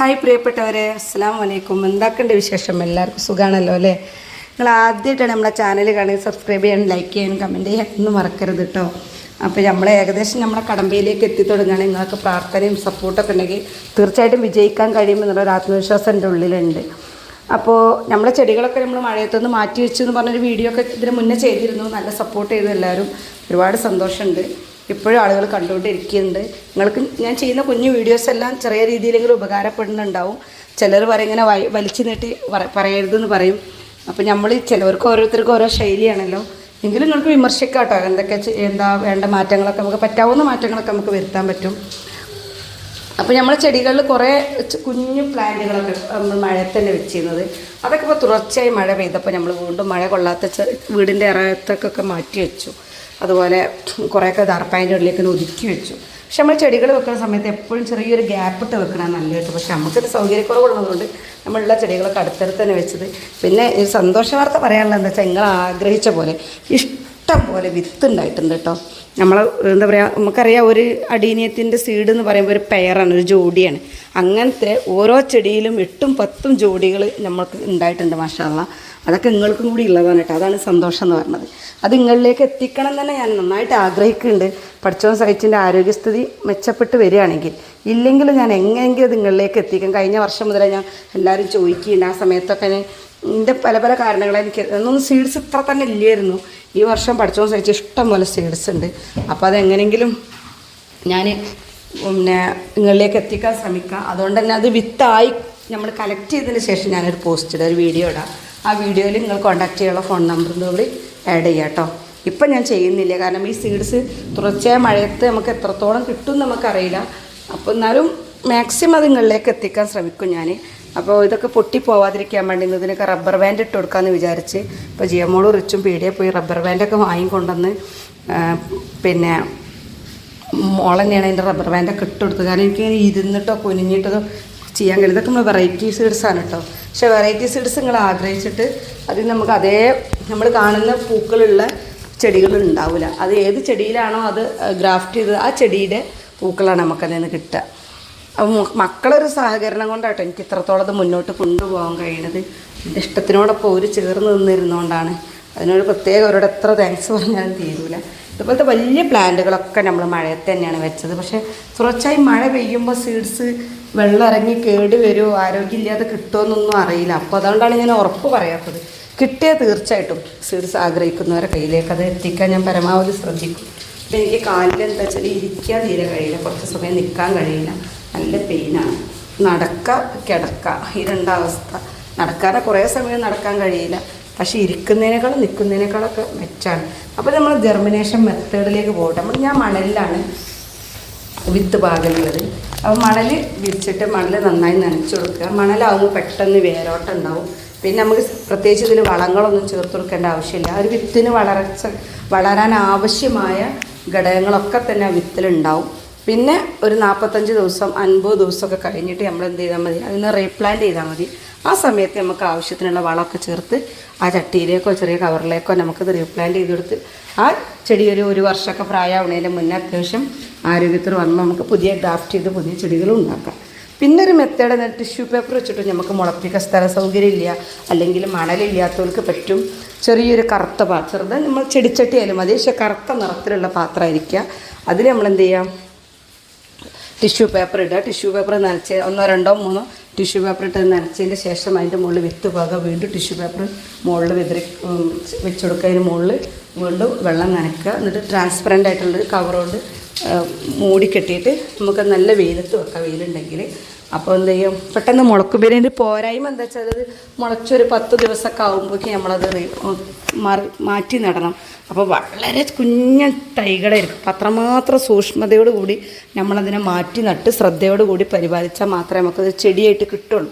Hi പ്രിയപ്പെട്ടവരെ അസ്സാം വലൈക്കും എന്താക്കേണ്ട വിശേഷം? എല്ലാവർക്കും സുഖമാണല്ലോ അല്ലേ? നിങ്ങൾ ആദ്യമായിട്ടാണ് നമ്മുടെ ചാനൽ കാണുക സബ്സ്ക്രൈബ് ചെയ്യാനും ലൈക്ക് ചെയ്യാനും കമന്റ് ചെയ്യാനും ഒന്നും മറക്കരുത് കേട്ടോ അപ്പോൾ നമ്മൾ ഏകദേശം നമ്മളെ കടമ്പയിലേക്ക് എത്തി തുടങ്ങുകയാണ്. നിങ്ങൾക്ക് പ്രാർത്ഥനയും സപ്പോർട്ടൊക്കെ ഉണ്ടെങ്കിൽ തീർച്ചയായിട്ടും വിജയിക്കാൻ കഴിയുമെന്നുള്ളൊരു ആത്മവിശ്വാസം എന്റെ ഉള്ളിലുണ്ട്. അപ്പോൾ നമ്മളെ ചെടികളൊക്കെ നമ്മൾ മഴയത്തുനിന്ന് മാറ്റി വെച്ചു എന്ന് പറഞ്ഞൊരു വീഡിയോ ഒക്കെ ഇതിന് മുന്നേ ചെയ്തിരുന്നു. നല്ല സപ്പോർട്ട് ചെയ്തു എല്ലാവരും. ഒരുപാട് സന്തോഷമുണ്ട്. ഇപ്പോഴും ആളുകൾ കണ്ടുകൊണ്ടിരിക്കുന്നുണ്ട്. നിങ്ങൾക്ക് ഞാൻ ചെയ്യുന്ന കുഞ്ഞു വീഡിയോസ് എല്ലാം ചെറിയ രീതിയിലെങ്കിലും ഉപകാരപ്പെടുന്നുണ്ടാവും. ചിലർ പറയും ഇങ്ങനെ വലിച്ചു നീട്ടി പറ- പറയരുതെന്ന് പറയും. അപ്പോൾ നമ്മൾ ചിലവർക്ക് ഓരോരുത്തർക്കും ഓരോ ശൈലിയാണല്ലോ. എങ്കിലും നിങ്ങൾക്ക് വിമർശിക്കാം കേട്ടോ എന്തൊക്കെ എന്താ വേണ്ട മാറ്റങ്ങളൊക്കെ നമുക്ക് പറ്റാവുന്ന മാറ്റങ്ങളൊക്കെ നമുക്ക് വരുത്താൻ പറ്റും. അപ്പോൾ നമ്മൾ ചെടികളിൽ കുറേ കുഞ്ഞു പ്ലാന്റുകളൊക്കെ നമ്മൾ മഴയത്ത് തന്നെ വെച്ചിരുന്നത്. അതൊക്കെ ഇപ്പോൾ തുടർച്ചയായി മഴ പെയ്തപ്പോൾ നമ്മൾ വീണ്ടും മഴ കൊള്ളാത്ത വീടിന്റെ ഇറത്തൊക്കെ മാറ്റി വെച്ചു. അതുപോലെ കുറേയൊക്കെ ദർപ്പായന്റെ ഉള്ളിലേക്ക് ഒതുക്കി വെച്ചു. പക്ഷെ നമ്മൾ ചെടികൾ വെക്കുന്ന സമയത്ത് എപ്പോഴും ചെറിയൊരു ഗ്യാപ്പ് ഇട്ട് വെക്കണം നല്ല കേട്ടോ. പക്ഷെ നമുക്കിത് സൗകര്യക്കുറവുള്ളതുകൊണ്ട് നമ്മളുള്ള ചെടികളൊക്കെ അടുത്തടുത്ത് തന്നെ വെച്ചത്. പിന്നെ ഒരു സന്തോഷ വാർത്ത പറയാനുള്ളത് എന്താ വെച്ചാൽ നിങ്ങൾ ആഗ്രഹിച്ച പോലെ ഇഷ്ടം പോലെ വിത്ത് ഉണ്ടായിട്ടുണ്ട് കേട്ടോ. നമ്മൾ എന്താ പറയുക നമുക്കറിയാം ഒരു അടീനിയത്തിന്റെ സീഡ് എന്ന് പറയുമ്പോൾ ഒരു പെയറാണ് ഒരു ജോഡിയാണ്. അങ്ങനത്തെ ഓരോ ചെടിയിലും എട്ടും പത്തും ജോഡികൾ നമ്മൾക്ക് ഉണ്ടായിട്ടുണ്ട് മാഷാള്ള അതൊക്കെ നിങ്ങൾക്കും കൂടി ഉള്ളതാണ് കേട്ടോ. അതാണ് സന്തോഷം എന്ന് പറയുന്നത് അത് നിങ്ങളിലേക്ക് എത്തിക്കണം തന്നെ ഞാൻ നന്നായിട്ട് ആഗ്രഹിക്കുന്നുണ്ട്. പഠിച്ചോൻ സഹിച്ചിന്റെ ആരോഗ്യസ്ഥിതി മെച്ചപ്പെട്ട് വരികയാണെങ്കിൽ. ഇല്ലെങ്കിൽ ഞാൻ എങ്ങനെയെങ്കിലും നിങ്ങളിലേക്ക് എത്തിക്കും. കഴിഞ്ഞ വർഷം മുതലേ ഞാൻ എല്ലാവരും ചോദിക്കുന്നുണ്ട് ആ സമയത്തൊക്കെ ഞാൻ എന്റെ പല പല കാരണങ്ങളെ എനിക്ക് ഒന്നും സീഡ്സ് ഇത്ര തന്നെ ഇല്ലായിരുന്നു. ഈ വർഷം പഠിച്ചോ സഹിച്ച് ഇഷ്ടം പോലെ സീഡ്സ് ഉണ്ട്. അപ്പോൾ അതെങ്ങനെയെങ്കിലും ഞാൻ പിന്നെ നിങ്ങളിലേക്ക് എത്തിക്കാൻ ശ്രമിക്കാം. അതുകൊണ്ട് തന്നെ അത് വിത്തായി നമ്മൾ കളക്ട് ചെയ്തതിന് ശേഷം ഞാനൊരു പോസ്റ്റ് ഇടാം ഒരു വീഡിയോ ഇടാം. ആ വീഡിയോയിൽ നിങ്ങൾ കോൺടാക്ട് ചെയ്യാനുള്ള ഫോൺ നമ്പറിന്റെ കൂടി ആഡ് ചെയ്യാം കേട്ടോ ഇപ്പം ഞാൻ ചെയ്യുന്നില്ല. കാരണം ഈ സീഡ്സ് തുടർച്ചയായ മഴയത്ത് നമുക്ക് എത്രത്തോളം കിട്ടും നമുക്കറിയില്ല. അപ്പോൾ എന്നാലും മാക്സിമം അത് നിങ്ങളിലേക്ക് എത്തിക്കാൻ ശ്രമിക്കും ഞാൻ അപ്പോൾ ഇതൊക്കെ പൊട്ടി പോവാതിരിക്കാൻ വേണ്ടി ഇതിനൊക്കെ റബ്ബർ ബാൻഡ് ഇട്ട് കൊടുക്കാമെന്ന് വിചാരിച്ച് ഇപ്പോൾ ജിയമോളും റിച്ചും പീടിയെ പോയി റബ്ബർ ബാൻഡൊക്കെ വാങ്ങിക്കൊണ്ടുവന്ന് പിന്നെ മോളെ തന്നെയാണ് അതിന്റെ റബ്ബർ ബാൻഡൊക്കെ ഇട്ട് കൊടുത്തത്. കാരണം എനിക്ക് ഇരുന്നിട്ടോ കുനിഞ്ഞിട്ടതോ ചെയ്യാൻ കഴിയും ഇതൊക്കെ നമ്മൾ വെറൈറ്റി സീഡ്സ് ആണ് കേട്ടോ പക്ഷെ വെറൈറ്റി സീഡ്സ് നിങ്ങൾ ആഗ്രഹിച്ചിട്ട് അതിൽ നമുക്ക് അതേ നമ്മൾ കാണുന്ന പൂക്കളുള്ള ചെടികൾ ഉണ്ടാവില്ല അത് ഏത് ചെടിയിലാണോ അത് ഗ്രാഫ്റ്റ് ചെയ്തത് ആ ചെടിയുടെ പൂക്കളാണ് നമുക്കതിൽ നിന്ന് കിട്ടുക. മക്കളൊരു സഹകരണം കൊണ്ടാട്ടോ എനിക്ക് ഇത്രത്തോളം അത് മുന്നോട്ട് കൊണ്ടുപോകാൻ കഴിയണത്. എന്റെ ഇഷ്ടത്തിനോടൊപ്പം ഒരു ചേർന്ന് നിന്നിരുന്നുകൊണ്ടാണ് അതിനൊരു പ്രത്യേകം അവരോട് എത്ര താങ്ക്സ് പറഞ്ഞാലും തീരൂല. ഇതുപോലത്തെ വലിയ പ്ലാന്റുകളൊക്കെ നമ്മൾ മഴയത്ത് തന്നെയാണ് വെച്ചത്. പക്ഷേ തുടർച്ചയായി മഴ പെയ്യുമ്പോൾ സീഡ്സ് വെള്ളം ഇറങ്ങി കേട് വരുമോ ആരോഗ്യമില്ലാതെ കിട്ടുമോന്നൊന്നും അറിയില്ല. അപ്പോൾ അതുകൊണ്ടാണ് ഞാൻ ഉറപ്പ് പറയാത്തത്. കിട്ടിയാൽ തീർച്ചയായിട്ടും സീഡ്സ് ആഗ്രഹിക്കുന്നവരെ കയ്യിലേക്ക് അത് എത്തിക്കാൻ ഞാൻ പരമാവധി ശ്രദ്ധിക്കും. എനിക്ക് കാലിൽ എന്താ വെച്ചാൽ ഇരിക്കാൻ തീരെ കഴിയില്ല. കുറച്ച് സമയം നിൽക്കാൻ കഴിയില്ല. നല്ല പെയിനാണ്. നടക്ക കിടക്ക. ഈ രണ്ടാവസ്ഥ. നടക്കാതെ കുറേ സമയം നടക്കാൻ കഴിയില്ല. പക്ഷേ ഇരിക്കുന്നതിനേക്കാളും നിൽക്കുന്നതിനേക്കാളൊക്കെ മെച്ചാണ് അപ്പോൾ നമ്മൾ ജെർമിനേഷൻ മെത്തേഡിലേക്ക് പോകട്ടെ. നമ്മൾ ഞാൻ മണലിലാണ് വിത്ത് പാകുന്നത് അപ്പോൾ മണൽ വിരിച്ചിട്ട് മണൽ നന്നായി നനച്ചു കൊടുക്കുക. മണലാകുമ്പോൾ പെട്ടെന്ന് വേരോട്ടം ഉണ്ടാവും പിന്നെ നമുക്ക് പ്രത്യേകിച്ച് ഇതിൽ വളങ്ങളൊന്നും ചേർത്ത് കൊടുക്കേണ്ട ആവശ്യമില്ല. ഒരു വിത്തിന് വളർച്ച വളരാൻ ആവശ്യമായ ഘടകങ്ങളൊക്കെ തന്നെ ആ വിത്തിലുണ്ടാവും. പിന്നെ ഒരു നാൽപ്പത്തഞ്ച് ദിവസം അൻപത് ദിവസമൊക്കെ കഴിഞ്ഞിട്ട് നമ്മൾ എന്ത് ചെയ്താൽ മതി? അതിന് റീപ്ലാന്റ് ചെയ്താൽ മതി. ആ സമയത്ത് നമുക്ക് ആവശ്യത്തിനുള്ള വളമൊക്കെ ചേർത്ത് ആ ചട്ടിയിലേക്കോ ചെറിയ കവറിലേക്കോ നമുക്കത് റീപ്ലാന്റ് ചെയ്ത് കൊടുത്ത് ആ ചെടി ഒരു ഒരു വർഷമൊക്കെ പ്രായമാവുന്നതിന്റെ മുന്നേ അത്യാവശ്യം ആരോഗ്യത്തിൽ വന്ന് നമുക്ക് പുതിയ ഗ്രാഫ്റ്റ് ചെയ്ത് പുതിയ ചെടികൾ ഉണ്ടാക്കാം. പിന്നെ ഒരു മെത്തേഡ് എന്നാൽ ടിഷ്യൂ പേപ്പർ വെച്ചിട്ട് നമുക്ക് മുളപ്പിക്കാൻ സ്ഥല സൗകര്യം ഇല്ല. അല്ലെങ്കിൽ മണലില്ലാത്തവർക്ക് പറ്റും. ചെറിയൊരു കറുത്ത പാത്രം. നമ്മൾ ചെടിച്ചട്ടിയായാലും മതി. പക്ഷേ കറുത്ത നിറത്തിലുള്ള പാത്രമായിരിക്കുക അതിൽ നമ്മൾ എന്ത് ചെയ്യാം? ടിഷ്യൂ പേപ്പർ ഇടുക. ടിഷ്യൂ പേപ്പർ നനച്ച് ഒന്നോ രണ്ടോ മൂന്നോ ടിഷ്യൂ പേപ്പർ ഇട്ട് നനച്ചതിന് ശേഷം അതിന്റെ മുകളിൽ വിത്ത് പാക വീണ്ടും ടിഷ്യൂ പേപ്പർ മുകളിൽ വിതറി വെച്ചുകൊടുക്കുക വെച്ച് കൊടുക്കുക. മുകളിൽ വീണ്ടും വെള്ളം നനയ്ക്കുക എന്നിട്ട് ട്രാൻസ്പെറന്റ് ആയിട്ടുള്ളൊരു കവറുകൊണ്ട് മൂടി കെട്ടിയിട്ട് നമുക്ക് നല്ല വെയിലത്ത് വെക്കാം. വെയിലുണ്ടെങ്കിൽ അപ്പോൾ എന്ത് ചെയ്യും? പെട്ടെന്ന് മുളക്കും പിന്നെ ഇതിന്റെ പോരായ്മ എന്താ വെച്ചാൽ അത് മുളച്ചൊരു പത്ത് ദിവസമൊക്കെ ആകുമ്പോഴേക്കും നമ്മളത് മറി മാറ്റി നടണം. അപ്പോൾ വളരെ കുഞ്ഞ തൈകളായിരിക്കും. അത്രമാത്രം സൂക്ഷ്മതയോട് കൂടി നമ്മളതിനെ മാറ്റി നട്ട് ശ്രദ്ധയോട് കൂടി പരിപാലിച്ചാൽ മാത്രമേ നമുക്കത് ചെടിയായിട്ട് കിട്ടുള്ളൂ.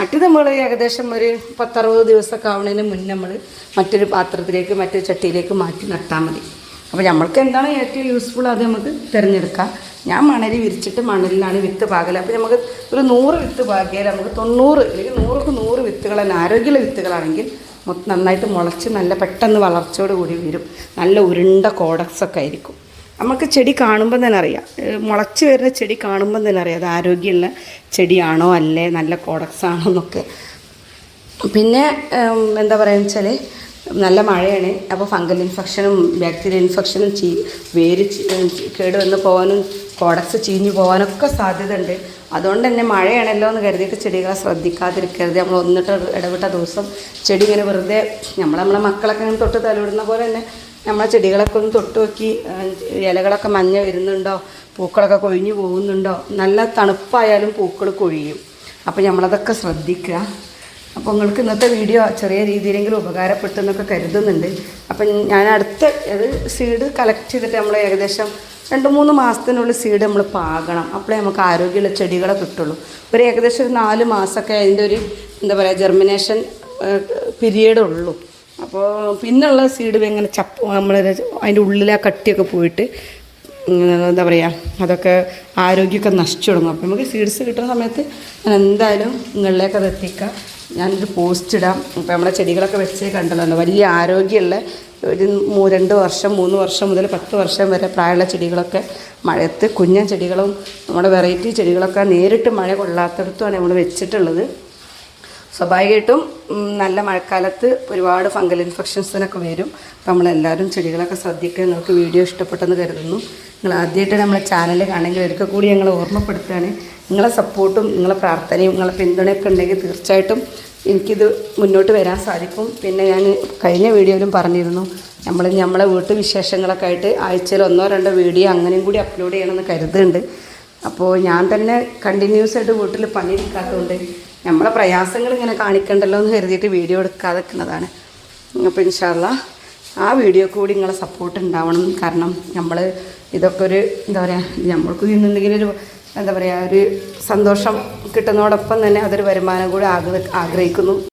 മറ്റു നമ്മൾ ഏകദേശം ഒരു പത്തറുപത് ദിവസമൊക്കെ ആവുന്നതിന് മുന്നേ നമ്മൾ മറ്റൊരു പാത്രത്തിലേക്ക് മറ്റൊരു ചട്ടിയിലേക്ക് മാറ്റി നട്ടാൽ മതി. അപ്പോൾ നമ്മൾക്ക് എന്താണ് ഏറ്റവും യൂസ്ഫുൾ അത് നമുക്ക് തിരഞ്ഞെടുക്കാം. ഞാൻ മണൽ വിരിച്ചിട്ട് മണലിലാണ് വിത്ത് പാകൽ അപ്പോൾ നമുക്ക് ഒരു നൂറ് വിത്ത് പാകിയാൽ നമുക്ക് തൊണ്ണൂറ് അല്ലെങ്കിൽ നൂറുക്ക് നൂറ് വിത്തുകൾ തന്നെ ആരോഗ്യമുള്ള വിത്തുകളാണെങ്കിൽ നന്നായിട്ട് മുളച്ച് നല്ല പെട്ടെന്ന് വളർച്ചയോട് കൂടി വരും. നല്ല ഉരുണ്ട കോഡക്സൊക്കെ ആയിരിക്കും. നമുക്ക് ചെടി കാണുമ്പോൾ തന്നെ അറിയാം. മുളച്ച് വരുന്ന ചെടി കാണുമ്പോൾ തന്നെ അറിയാം അത് ആരോഗ്യമുള്ള ചെടിയാണോ അല്ലേ നല്ല കോഡക്സ് എന്നൊക്കെ. പിന്നെ എന്താ പറയുക വെച്ചാൽ നല്ല മഴയാണ്. അപ്പോൾ ഫംഗൽ ഇൻഫെക്ഷനും ബാക്ടീരിയൽ ഇൻഫെക്ഷനും ചീ വേര് കേട് വന്ന് പോകാനും കോടക്സ് ചീഞ്ഞു പോകാനൊക്കെ സാധ്യത ഉണ്ട് അതുകൊണ്ട് തന്നെ മഴയാണല്ലോ എന്ന് കരുതിയിട്ട് ചെടികളെ ശ്രദ്ധിക്കാതിരിക്കരുത്. നമ്മൾ ഒന്നിട്ട് ഇടപെട്ട ദിവസം ചെടി ഇങ്ങനെ വെറുതെ നമ്മൾ നമ്മളെ മക്കളൊക്കെ ഇങ്ങനെ തൊട്ട് തലവിടുന്ന പോലെ തന്നെ നമ്മളെ ചെടികളൊക്കെ ഒന്ന് തൊട്ട് നോക്കി ഇലകളൊക്കെ മഞ്ഞ വരുന്നുണ്ടോ പൂക്കളൊക്കെ കൊഴിഞ്ഞു പോകുന്നുണ്ടോ നല്ല തണുപ്പായാലും പൂക്കൾ കൊഴിയും. അപ്പോൾ നമ്മളതൊക്കെ ശ്രദ്ധിക്കുക. അപ്പോൾ നിങ്ങൾക്ക് ഇന്നത്തെ വീഡിയോ ചെറിയ രീതിയിലെങ്കിലും ഉപകാരപ്പെട്ടു എന്നൊക്കെ കരുതുന്നുണ്ട്. അപ്പം ഞാൻ അടുത്ത അത് സീഡ് കളക്ട് ചെയ്തിട്ട് നമ്മൾ ഏകദേശം രണ്ട് മൂന്ന് മാസത്തിനുള്ളിൽ സീഡ് നമ്മൾ പാകണം. അപ്പോഴേ നമുക്ക് ആരോഗ്യമുള്ള ചെടികളെ കിട്ടുള്ളൂ. ഒരു ഏകദേശം ഒരു നാല് മാസമൊക്കെ അതിന്റെ ഒരു എന്താ പറയുക ജെർമിനേഷൻ പീരീഡ് ഉള്ളൂ. അപ്പോൾ പിന്നുള്ള സീഡ് ഇങ്ങനെ ചപ്പ് നമ്മൾ അതിന്റെ ഉള്ളിലെ കട്ടിയൊക്കെ പോയിട്ട് എന്താ പറയുക അതൊക്കെ ആരോഗ്യമൊക്കെ നശിച്ചു തുടങ്ങും. അപ്പോൾ നമുക്ക് സീഡ്സ് കിട്ടുന്ന സമയത്ത് ഞാൻ എന്തായാലും നിങ്ങളിലേക്ക് അത് എത്തിക്കാം. ഞാനൊരു പോസ്റ്റ് ഇടാം. ഇപ്പം നമ്മുടെ ചെടികളൊക്കെ വെച്ചേ കണ്ടതാണ് വലിയ ആരോഗ്യമുള്ള ഒരു രണ്ട് വർഷം മൂന്ന് വർഷം മുതൽ പത്ത് വർഷം വരെ പ്രായമുള്ള ചെടികളൊക്കെ മഴയത്ത് കുഞ്ഞൻ ചെടികളും നമ്മുടെ വെറൈറ്റി ചെടികളൊക്കെ നേരിട്ട് മഴ കൊള്ളാത്തടത്തുമാണ് നമ്മൾ വെച്ചിട്ടുള്ളത്. സ്വാഭാവികമായിട്ടും നല്ല മഴക്കാലത്ത് ഒരുപാട് ഫംഗൽ ഇൻഫെക്ഷൻസിനൊക്കെ വരും. അപ്പോൾ നമ്മളെല്ലാവരും ചെടികളൊക്കെ ശ്രദ്ധിക്കുക നിങ്ങൾക്ക് വീഡിയോ ഇഷ്ടപ്പെട്ടെന്ന് കരുതുന്നു. നിങ്ങൾ ആദ്യമായിട്ട് നമ്മളെ ചാനൽ കാണെങ്കിൽ ഒരിക്കൽ കൂടി ഞങ്ങൾ ഓർമ്മപ്പെടുത്തുകയാണ്. നിങ്ങളെ സപ്പോർട്ടും നിങ്ങളെ പ്രാർത്ഥനയും നിങ്ങളെ പിന്തുണയൊക്കെ ഉണ്ടെങ്കിൽ തീർച്ചയായിട്ടും എനിക്കിത് മുന്നോട്ട് വരാൻ സാധിക്കും. പിന്നെ ഞാൻ കഴിഞ്ഞ വീഡിയോയിലും പറഞ്ഞിരുന്നു നമ്മൾ നമ്മളെ വീട്ടു വിശേഷങ്ങളൊക്കെ ആയിട്ട് ആഴ്ചയിൽ ഒന്നോ രണ്ടോ വീഡിയോ അങ്ങനെയും കൂടി അപ്ലോഡ് ചെയ്യണമെന്ന് കരുതുന്നുണ്ട്. അപ്പോൾ ഞാൻ തന്നെ കണ്ടിന്യൂസ് ആയിട്ട് വീട്ടിൽ പണിയെടുക്കാത്തതുകൊണ്ട് നമ്മളെ പ്രയാസങ്ങൾ ഇങ്ങനെ കാണിക്കണ്ടല്ലോ എന്ന് കരുതിയിട്ട് വീഡിയോ എടുക്കാതെ നിൽക്കുന്നതാണ്. അപ്പോൾ ഇൻഷാല്ല ആ വീഡിയോ കൂടി നിങ്ങളെ സപ്പോർട്ട് ഉണ്ടാവണം. കാരണം നമ്മൾ ഇതൊക്കെ ഒരു എന്താ പറയുക നമ്മൾക്ക് ഇന്നെന്തെങ്കിലും ഒരു എന്താ പറയുക ഒരു സന്തോഷം കിട്ടുന്നതോടൊപ്പം തന്നെ അതൊരു വരുമാനം കൂടി ആഗ്ര ആഗ്രഹിക്കുന്നു.